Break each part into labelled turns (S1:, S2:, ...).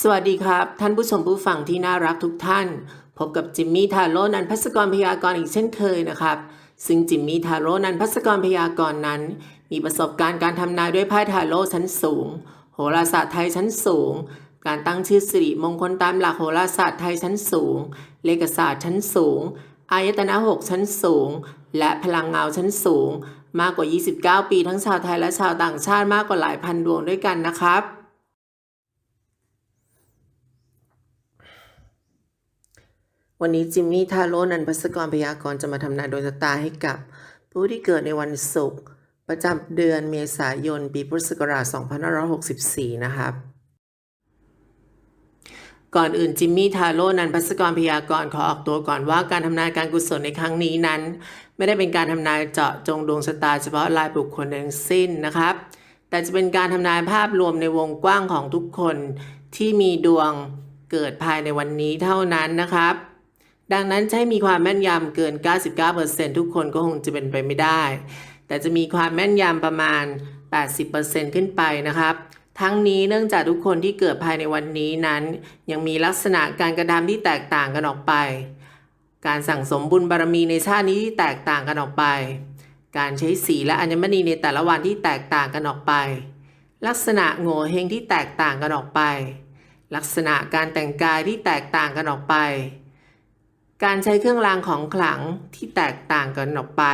S1: สวัสดีครับ ท่านผู้ชมผู้ฟังที่น่ารักทุกท่าน พบกับจิมมี่ทาโร่นันพัสกรพยากรณ์อีกเช่นเคยนะครับ ซึ่งจิมมี่ทาโร่นันพัสกรพยากรณ์นั้น มีประสบการณ์การทำนายด้วยไพ่ทาโร่ชั้นสูง โหราศาสตร์ไทยชั้นสูง การตั้งชื่อสิริมงคลตามหลักโหราศาสตร์ไทยชั้นสูง เลขศาสตร์ชั้นสูง อายตนะหกชั้นสูง และพลังเงาชั้นสูง มากกว่า 29 ปีทั้งชาวไทยและชาวต่างชาติมากกว่าหลายพันดวงด้วยกันนะครับ วันนี้จิมมี่ทาโร่นันพัสกรพยากรณ์จะมาทำนายดวงชะตาให้กับ ผู้ที่เกิดในวันศุกร์ประจำเดือนเมษายน ปีพุทธศักราช 2564 นะครับ ก่อนอื่นจิมมี่ทาโร่นันพัสกรพยากรณ์ขอออกตัวก่อนว่าการทำนายการกุศลในครั้งนี้นั้น ไม่ได้เป็นการทำนายเจาะจงดวงชะตาเฉพาะรายบุคคลทั้งสิ้นนะครับ แต่จะเป็นการทำนายภาพรวมในวงกว้างของทุกคนที่มีดวงเกิดภายในวันนี้เท่านั้นนะครับ ดังนั้นให้มีความแม่นยำเกิน 99%ทุกคนก็คงจะเป็นไปไม่ได้ แต่จะมีความแม่นยำประมาณ 80%ขึ้นไปนะครับ ทั้งนี้เนื่องจากทุกคนที่เกิดภายในวันนี้นั้น ยังมีลักษณะการกระทำที่แตกต่างกันออกไป การสั่งสมบุญบารมีในชาตินี้ที่แตกต่างกันออกไป การใช้สีและอัญมณีในแต่ละวันที่แตกต่างกันออกไป ลักษณะโง่เฮงที่แตกต่างกันออกไป ลักษณะการแต่งกายที่แตกต่างกันออกไป การใช้เครื่องรางของขลังที่แตกต่างกันออกไป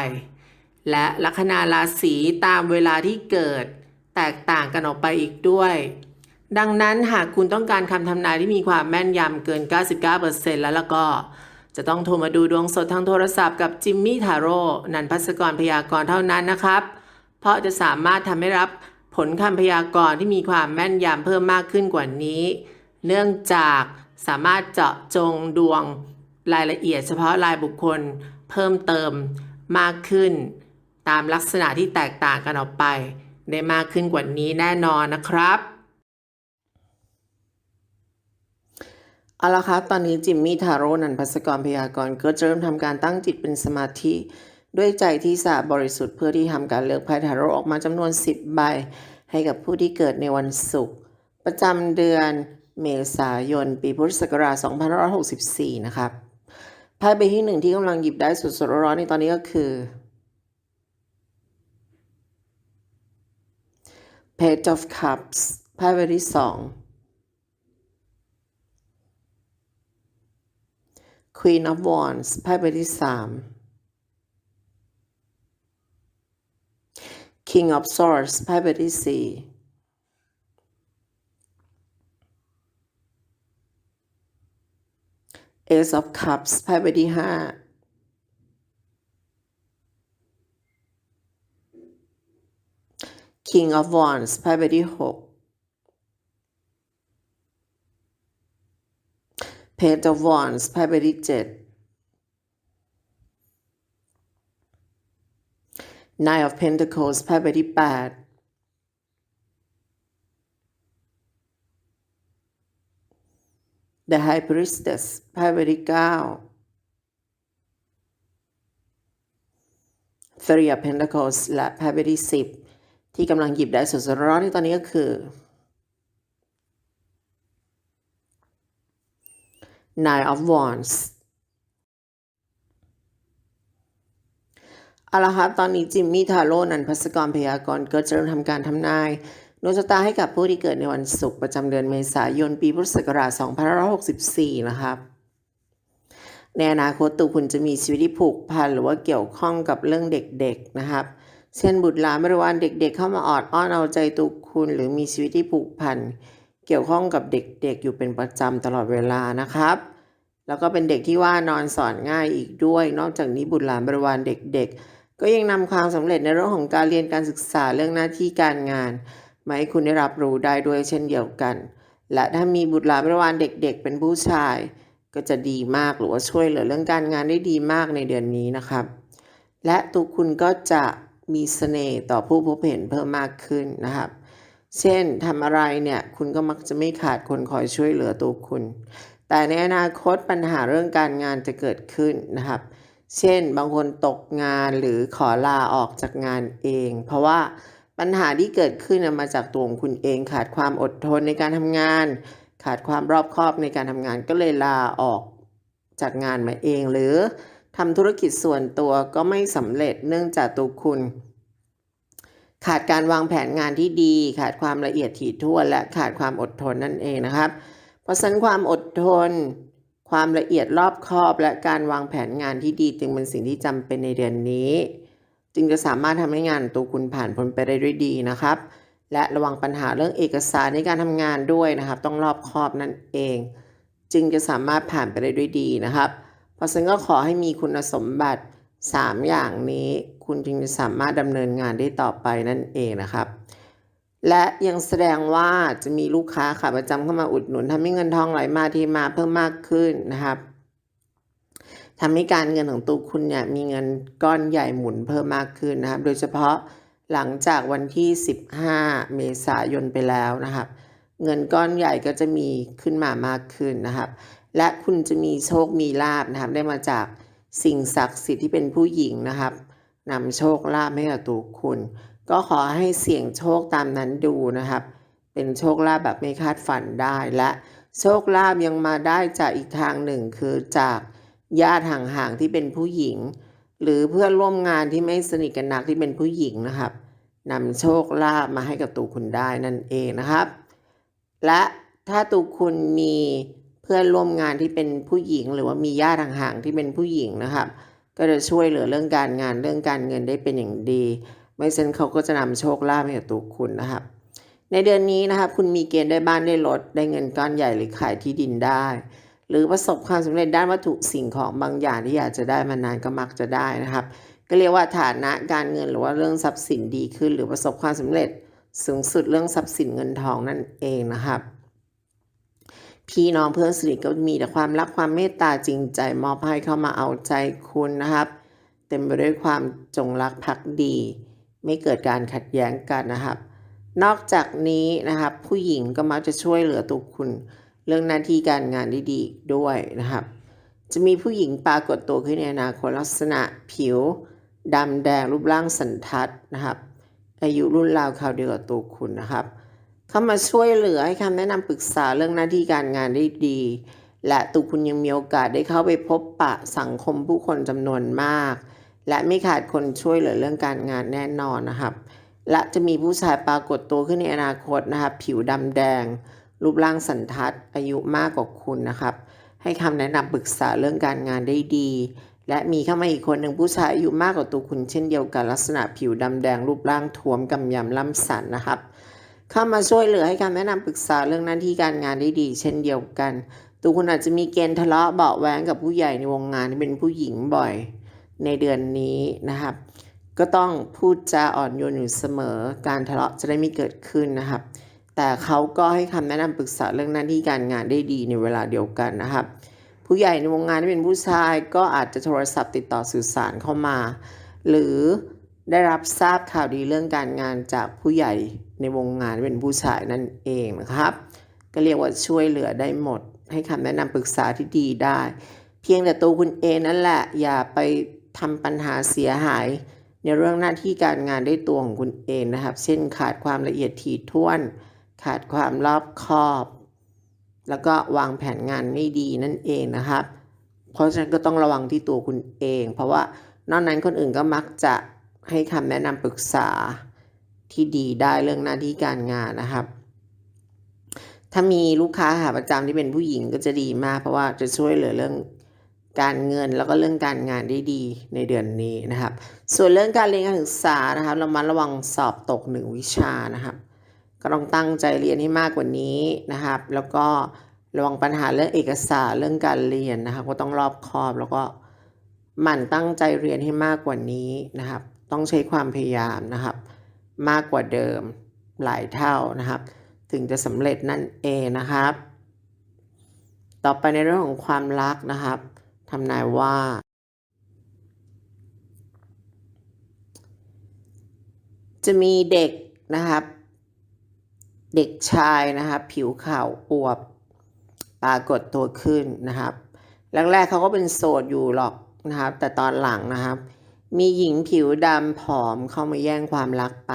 S1: และลัคนาราศีตามเวลาที่เกิดแตกต่างกันออกไปอีกด้วย ดังนั้นหากคุณต้องการคำทำนายที่มีความแม่นยำเกิน 99%แล้วแล้วก็ จะต้องโทรมาดูดวงสดทางโทรศัพท์กับจิมมี่ทาโร่นันพัสกรพยากรณ์เท่านั้นนะครับ เพราะจะสามารถทำให้รับผลคำพยากรณ์ที่มีความแม่นยำเพิ่มมากขึ้นกว่านี้ เนื่องจากสามารถเจาะจงดวง รายละเอียดเฉพาะรายบุคคลเพิ่มเติมมากขึ้น ตามลักษณะที่แตกต่างกันออกไป ได้มากขึ้นกว่านี้แน่นอนนะครับเอาละครับ ตอนนี้จิมมี่ทาโร่นันพัสกรพยากรณ์ก็จะเริ่มทำการตั้งจิตเป็นสมาธิ ด้วยใจที่สะอาดบริสุทธิ์เพื่อที่ทำการเลือกไพ่ทาโร่ออกมาจำนวน 10 ใบ ให้กับผู้ที่เกิดในวันศุกร์ประจำเดือนเมษายน ปีพุทธศักราช 2564 นะครับ ไพ่ใบที่หนึ่งที่กำลังหยิบได้สดๆร้อนๆในตอนนี้ก็คือ Page of Cups ไพ่ใบที่สอง Queen of Wands ไพ่ใบที่สาม King of Swords ไพ่ใบที่สี่ Ace of Cups ไพ่ใบที่ห้า King of Wands ไพ่ใบที่หก Page of Wands ไพ่ใบที่เจ็ด Nine of Pentacles ไพ่ใบที่แปด The High Priestess ไพ่ใบที่เก้า Three of Pentacles และไพ่ใบที่สิบที่กำลังหยิบได้สดๆร้อนในตอนนี้ก็คือ Nine of Wands เอาละครับตอนนี้จิมมี่ทาโร่นันพัสกรพยากรณ์ก็จะเริ่มทำการทำนาย ดวงชะตาให้กับผู้ที่เกิดในวันศุกร์ประจำเดือนเมษายนปีพุทธศักราช2564 นะครับ ในอนาคตตัวคุณจะมีชีวิตที่ผูกพันหรือว่าเกี่ยวข้องกับเรื่องเด็กๆนะครับ เช่นบุตรหลานบริวารเด็ก ๆ เข้ามาออดอ้อนเอาใจตัวคุณ หรือมีชีวิตที่ผูกพันเกี่ยวข้องกับเด็กๆ อยู่เป็นประจำตลอดเวลานะครับ แล้วก็เป็นเด็กที่ว่านอนสอนง่ายอีกด้วย นอกจากนี้บุตรหลานบริวารเด็ก ๆ ก็ยังนำความสำเร็จในเรื่องของการเรียนการศึกษาเรื่องหน้าที่การงาน มาให้คุณได้รับรู้ได้ด้วยเช่นเดียวกัน และถ้ามีบุตรหลานบริวารเด็ก ๆ เป็นผู้ชาย ก็จะดีมากหรือว่าช่วยเหลือเรื่องการงานได้ดีมากในเดือนนี้นะครับ และตัวคุณก็จะมีเสน่ห์ต่อผู้พบเห็นเพิ่มมากขึ้นนะครับ เช่นทำอะไรเนี่ยคุณก็มักจะไม่ขาดคนคอยช่วยเหลือตัวคุณ แต่ในอนาคตปัญหาเรื่องการงานจะเกิดขึ้นนะครับ เช่น บางคนตกงานหรือขอลาออกจากงานเอง เพราะว่า ปัญหาที่เกิดขึ้นมาจากตัวของคุณเองขาดความอดทนในการทำงาน ขาดความรอบคอบในการทำงานก็เลยลาออกจากงานมาเอง หรือทำธุรกิจส่วนตัวก็ไม่สำเร็จเนื่องจากตัวคุณ ขาดการวางแผนงานที่ดี ขาดความละเอียดถี่ถ้วนและขาดความอดทนนั่นเองนะครับ เพราะฉะนั้นความอดทน ความละเอียดรอบคอบและการวางแผนงานที่ดีจึงเป็นสิ่งที่จำเป็นในเดือนนี้ จึงจะสามารถทำให้งานตัวคุณผ่านพ้นไปได้ด้วยดีนะครับ และระวังปัญหาเรื่องเอกสารในการทำงานด้วยนะครับ ต้องรอบคอบนั่นเอง จึงจะสามารถผ่านไปได้ด้วยดีนะครับ เพราะฉะนั้นก็ขอให้มีคุณสมบัติ 3 อย่างนี้ คุณจึงจะสามารถดำเนินงานได้ต่อไปนั่นเองนะครับ และยังแสดงว่าจะมีลูกค้าขาประจำเข้ามาอุดหนุนทำให้เงินทองไหลมาที่มาเพิ่มมากขึ้นนะครับ ทำให้การเงินของตัวคุณเนี่ยมีเงินก้อนใหญ่หมุนเพิ่มมากขึ้นนะครับ โดยเฉพาะหลังจากวันที่ 15 เมษายนไปแล้วนะครับ เงินก้อนใหญ่ก็จะมีขึ้นมามากขึ้นนะครับ และคุณจะมีโชคมีลาบนะครับ ได้มาจากสิ่งศักดิ์สิทธิ์ที่เป็นผู้หญิงนะครับนำโชคลาภให้กับตัวคุณ ก็ขอให้เสี่ยงโชคตามนั้นดูนะครับ เป็นโชคลาภแบบไม่คาดฝันได้และโชคลาภยังมาได้จากอีกทางหนึ่งคือจาก ญาติห่างๆที่เป็นผู้หญิง หรือเพื่อนร่วมงานที่ไม่สนิทกันนักที่เป็นผู้หญิงนะครับนำโชคลาภมาให้กับตัวคุณได้นั่นเองนะครับ และถ้าตัวคุณมีเพื่อนร่วมงานที่เป็นผู้หญิง หรือว่ามีญาติห่างๆที่เป็นผู้หญิงนะครับ ก็จะช่วยเหลือเรื่องการงานเรื่องการเงินได้เป็นอย่างดี ไม่เช่นเขาก็จะนำโชคลาภให้กับตัวคุณนะครับ ในเดือนนี้นะครับ คุณมีเกณฑ์ได้บ้านได้รถได้เงินก้อนใหญ่หรือขายที่ดินได้ หรือประสบความสำเร็จด้านวัตถุสิ่งของบางอย่างที่อยากจะได้มานานก็มักจะได้นะครับ ก็เรียกว่าฐานะการเงินหรือว่าเรื่องทรัพย์สินดีขึ้น หรือประสบความสำเร็จสูงสุดเรื่องทรัพย์สินเงินทองนั่นเองนะครับ พี่น้องเพื่อนสนิทก็มีแต่ความรักความเมตตาจริงใจมอบให้เข้ามาเอาใจคุณนะครับ เต็มไปด้วยความจงรักภักดี ไม่เกิดการขัดแย้งกันนะครับ นอกจากนี้นะครับผู้หญิงก็มักจะช่วยเหลือตัวคุณ เรื่องหน้าที่การงานได้ดีด้วยนะครับ จะมีผู้หญิงปรากฏตัวขึ้นในอนาคตลักษณะผิวดำแดงรูปร่างสันทัดนะครับ อายุรุ่นราวคราวเดียวกับตัวคุณนะครับ เข้ามาช่วยเหลือให้คำแนะนำปรึกษาเรื่องหน้าที่การงานได้ดี และตัวคุณยังมีโอกาสได้เข้าไปพบปะสังคมผู้คนจำนวนมาก และไม่ขาดคนช่วยเหลือเรื่องการงานแน่นอนนะครับ และจะมีผู้ชายปรากฏตัวขึ้นในอนาคตนะครับ ผิวดำแดง รูปร่างสันทัด อายุมากกว่าคุณนะครับ ให้คำแนะนำปรึกษาเรื่องการงานได้ดี และมีเข้ามาอีกคนหนึ่งผู้ชายอายุมากกว่าตัวคุณเช่นเดียวกันลักษณะผิวดำแดงรูปร่างท้วมกำยำล่ำสันนะครับ เข้ามาช่วยเหลือให้คำแนะนำปรึกษาเรื่องหน้าที่การงานได้ดี เช่นเดียวกัน ตัวคุณอาจจะมีเกณฑ์ทะเลาะเบาะแว้งกับผู้ใหญ่ในวงงานที่เป็นผู้หญิงบ่อยในเดือนนี้นะครับ ก็ต้องพูดจาอ่อนโยนอยู่เสมอ การทะเลาะจะได้ไม่เกิดขึ้นนะครับ แต่เขาก็ให้คำแนะนำปรึกษาเรื่องหน้าที่การงานได้ดีในเวลาเดียวกันนะครับ ผู้ใหญ่ในวงงานที่เป็นผู้ชายก็อาจจะโทรศัพท์ติดต่อสื่อสารเข้ามา หรือได้รับทราบข่าวดีเรื่องการงานจากผู้ใหญ่ในวงงานเป็นผู้ชายนั่นเองนะครับ ก็เรียกว่าช่วยเหลือได้หมด ให้คำแนะนำปรึกษาที่ดีได้ เพียงแต่ตัวคุณเองนั่นแหละ อย่าไปทำปัญหาเสียหาย ในเรื่องหน้าที่การงานได้ตัวของคุณเองนะครับ เช่นขาดความละเอียดถี่ถ้วน ขาดความรอบคอบ แล้วก็วางแผนงานไม่ดีนั่นเองนะครับ เพราะฉะนั้นก็ต้องระวังที่ตัวคุณเอง เพราะว่านอกนั้นคนอื่นก็มักจะให้คำแนะนำปรึกษาที่ดีได้เรื่องหน้าที่การงานนะครับ ถ้ามีลูกค้าหาประจำที่เป็นผู้หญิงก็จะดีมาก เพราะว่าจะช่วยเหลือเรื่องการเงินแล้วก็เรื่องการงานได้ดีในเดือนนี้นะครับ ส่วนเรื่องการเรียนการศึกษานะครับเรามาระวังสอบตกหนึ่งวิชานะครับ ก็ต้องตั้งใจเรียนให้มากกว่านี้นะครับ แล้วก็ระวังปัญหาเรื่องเอกสารเรื่องการเรียนนะครับ ก็ต้องรอบคอบแล้วก็หมั่นตั้งใจเรียนให้มากกว่านี้นะครับ ต้องใช้ความพยายามนะครับ มากกว่าเดิมหลายเท่านะครับ ถึงจะสำเร็จนั่นเองนะครับ ต่อไปในเรื่องของความรักนะครับทำนายว่าจะมีเด็กนะครับ เด็กชายนะครับ ผิวขาวอวบปรากฏตัวขึ้นนะครับแรกๆเขาก็เป็นโสดอยู่หรอกนะครับ แต่ตอนหลังนะครับ มีหญิงผิวดำผอมเข้ามาแย่งความรักไป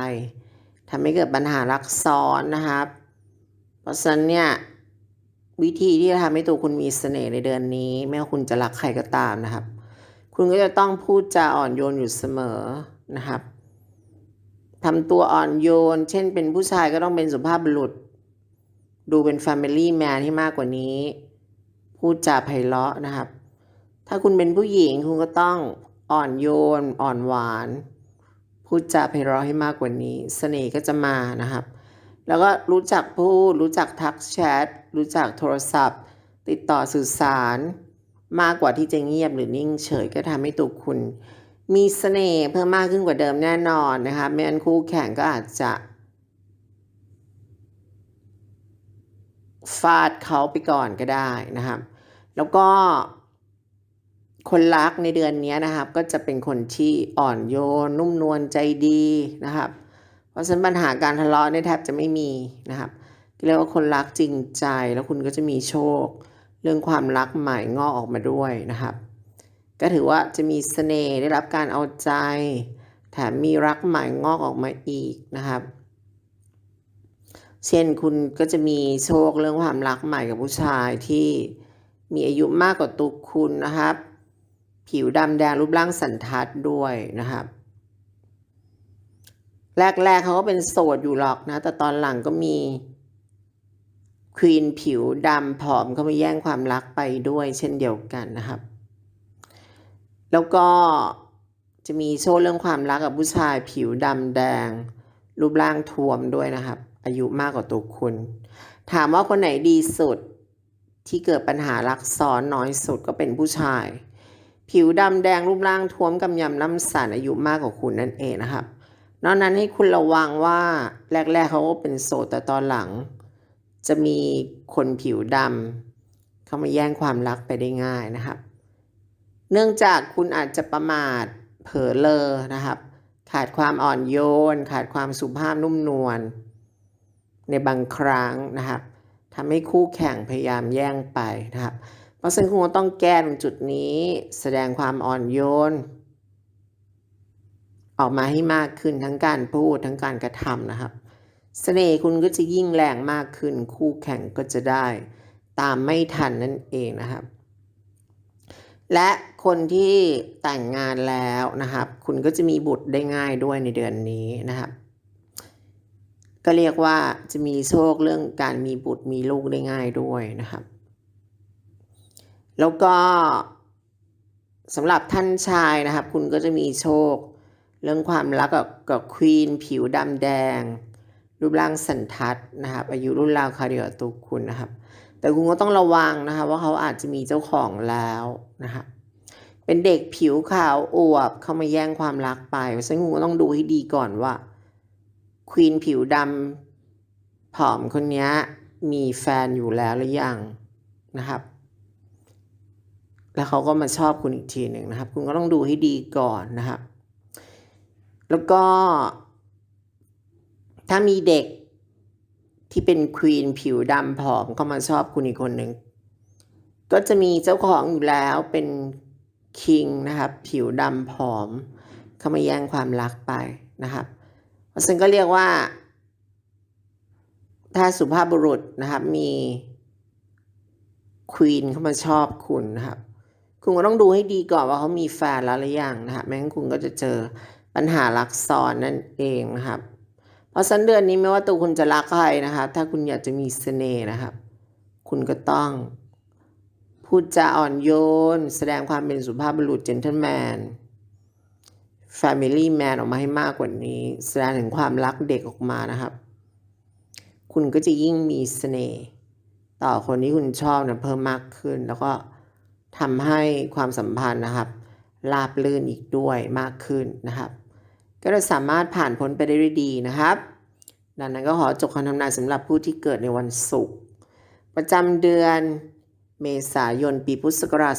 S1: ทำให้เกิดปัญหารักซ้อนนะครับ เพราะฉะนั้นเนี่ยวิธีที่จะทำให้ตัวคุณมีเสน่ห์ในเดือนนี้ ไม่ว่าคุณจะรักใครก็ตามนะครับ คุณก็จะต้องพูดจาอ่อนโยนอยู่เสมอนะครับ ทำตัวอ่อนโยน เช่นเป็นผู้ชายก็ต้องเป็นสุภาพบุรุษ ดูเป็น Family Man ให้มากกว่านี้ พูดจาไพเราะนะครับ ถ้าคุณเป็นผู้หญิงคุณก็ต้องอ่อนโยน อ่อนหวาน พูดจาไพเราะให้มากกว่านี้ เสน่ห์ก็จะมานะครับ แล้วก็รู้จักพูด รู้จักทักแชท รู้จักโทรศัพท์ ติดต่อสื่อสาร มากกว่าที่จะเงียบหรือนิ่งเฉยก็ทำให้ตัวคุณ มีเสน่ห์เพิ่มมากขึ้นกว่าเดิมแน่นอนนะคะไม่งั้นคู่แข่งก็อาจจะฟาดเขาไปก่อนก็ได้นะครับ แล้วก็คนรักในเดือนนี้นะครับ ก็จะเป็นคนที่อ่อนโยน นุ่มนวลใจดีนะครับ เพราะฉะนั้นปัญหาการทะเลาะเนี่ยแทบจะไม่มีนะครับเรียกว่าคนรักจริงใจแล้วคุณก็จะมีโชค เรื่องความรักใหม่งอกออกมาด้วยนะครับ ก็ถือว่าจะมีเสน่ห์ได้รับการเอาใจ แถมมีรักใหม่งอกออกมาอีกนะครับ เช่นคุณก็จะมีโชคเรื่องความรักใหม่กับผู้ชายที่มีอายุมากกว่าตัวคุณนะครับ ผิวดำแดงรูปร่างสันทัดด้วยนะครับ แรกๆเขาก็เป็นโสดอยู่หรอกนะ แต่ตอนหลังก็มีควีนผิวดำผอมเข้ามาแย่งความรักไปด้วยเช่นเดียวกันนะครับ แล้วก็จะมีโชว์เรื่องความรักกับผู้ชายผิวดำแดง รูปร่างท้วมด้วยนะครับ อายุมากกว่าตัวคุณ ถามว่าคนไหนดีสุดที่เกิดปัญหารักซ้อนน้อยสุดก็เป็นผู้ชาย ผิวดำแดงรูปร่างท้วมกำยำล่ำสันอายุมากกว่าคุณนั่นเองนะครับ นอกนั้นให้คุณระวังว่าแรกๆเขาก็เป็นโสดแต่ตอนหลัง จะมีคนผิวดำเข้ามาแย่งความรักไปได้ง่ายนะครับ เนื่องจากคุณอาจจะประมาทเผลอเลอนะครับ ขาดความอ่อนโยน ขาดความสุภาพนุ่มนวลในบางครั้งนะครับทำให้คู่แข่งพยายามแย่งไปนะครับ เพราะฉะนั้นคุณต้องแก้ตรงจุดนี้แสดงความอ่อนโยน ออกมาให้มากขึ้นทั้งการพูดทั้งการกระทำนะครับเสน่ห์คุณก็จะยิ่งแรงมากขึ้น คู่แข่งก็จะได้ ตามไม่ทันนั่นเองนะครับ และคนที่แต่งงานแล้วนะครับ คุณก็จะมีบุตรได้ง่ายด้วยในเดือนนี้นะครับ ก็เรียกว่าจะมีโชคเรื่องการมีบุตรมีลูกได้ง่ายด้วยนะครับ แล้วก็สำหรับท่านชายนะครับ คุณก็จะมีโชค เรื่องความรักกับกับควีนผิวดำแดง รูปร่างสันทัดนะครับ อายุรุ่นราวคาเดียวกับตัวคุณนะครับ แต่คุณก็ต้องระวังนะคะ ว่าเขาอาจจะมีเจ้าของแล้วนะครับเป็นเด็กผิวขาวอวบเข้ามาแย่งความรักไปเพราะฉะนั้นคุณก็ต้องดูให้ดีก่อนว่าควีนผิวดำผอมคนนี้มีแฟนอยู่แล้วหรือยังนะครับ แล้วเขาก็มาชอบคุณอีกทีหนึ่งนะครับ คุณก็ต้องดูให้ดีก่อนนะครับ แล้วก็ถ้ามีเด็ก ที่เป็นควีนผิวดำผอมเข้ามาชอบคุณอีกคนหนึ่งก็จะมีเจ้าของอยู่แล้วเป็นคิงนะครับ ผิวดำผอม เข้ามาแย่งความรักไปนะครับ เพราะฉะนั้นก็เรียกว่า ถ้าสุภาพบุรุษนะครับ มีควีนเข้ามาชอบคุณนะครับ คุณก็ต้องดูให้ดีก่อนว่าเขามีแฟนแล้วหรือยังนะครับไม่งั้นคุณก็จะเจอปัญหารักซ้อนนั่นเองนะครับ ราะฉะนั้นเดือนนี้ไม่ว่าตัวคุณจะรักใครนะครับถ้าคุณอยากจะมีเสน่ห์นะครับ คุณก็ต้อง พูดจาอ่อนโยน แสดงความเป็นสุภาพบุรุษเจน t l e m แมน Family Man ออกมาให้มากกว่านี้ แสดงถึงความรักเด็กออกมานะครับ คุณก็จะยิ่งมีเสน่ห์ต่อคนที่คุณชอบนะเพิ่มมากขึ้น แล้วก็ทำให้ความสัมพันธ์นะครับราบลื่นอีกด้วยมากขึ้นนะครับ ก็จะสามารถผ่านพ้นไปได้ด้วยดีนะครับ ดังนั้นก็ขอจบคำทำนายสำหรับผู้ที่เกิดในวันศุกร์ประจำเดือนเมษายนปีพุทธศักราช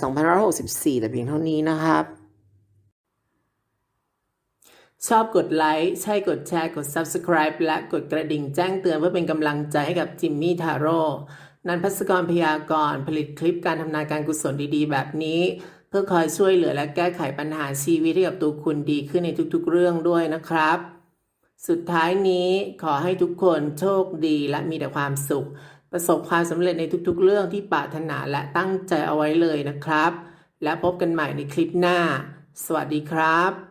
S1: 2564 แต่เพียงเท่านี้นะครับ ชอบกดไลค์ ใช่กดแชร์ กด Subscribe และกดกระดิ่งแจ้งเตือนเพื่อเป็นกำลังใจให้กับจิมมี่ทาโร่นันพัสกรพยากรณ์ผลิตคลิปการทำนายการกุศลดีๆ แบบนี้ เพื่อคอยช่วยเหลือและแก้ไขปัญหาชีวิตให้กับตัวคุณดีขึ้นในทุกๆเรื่องด้วยนะครับ สุดท้ายนี้ขอให้ทุกคนโชคดีและมีแต่ความสุข ประสบความสำเร็จในทุกๆ เรื่องที่ปรารถนาและตั้งใจเอาไว้เลยนะครับ และพบกันใหม่ในคลิปหน้า สวัสดีครับ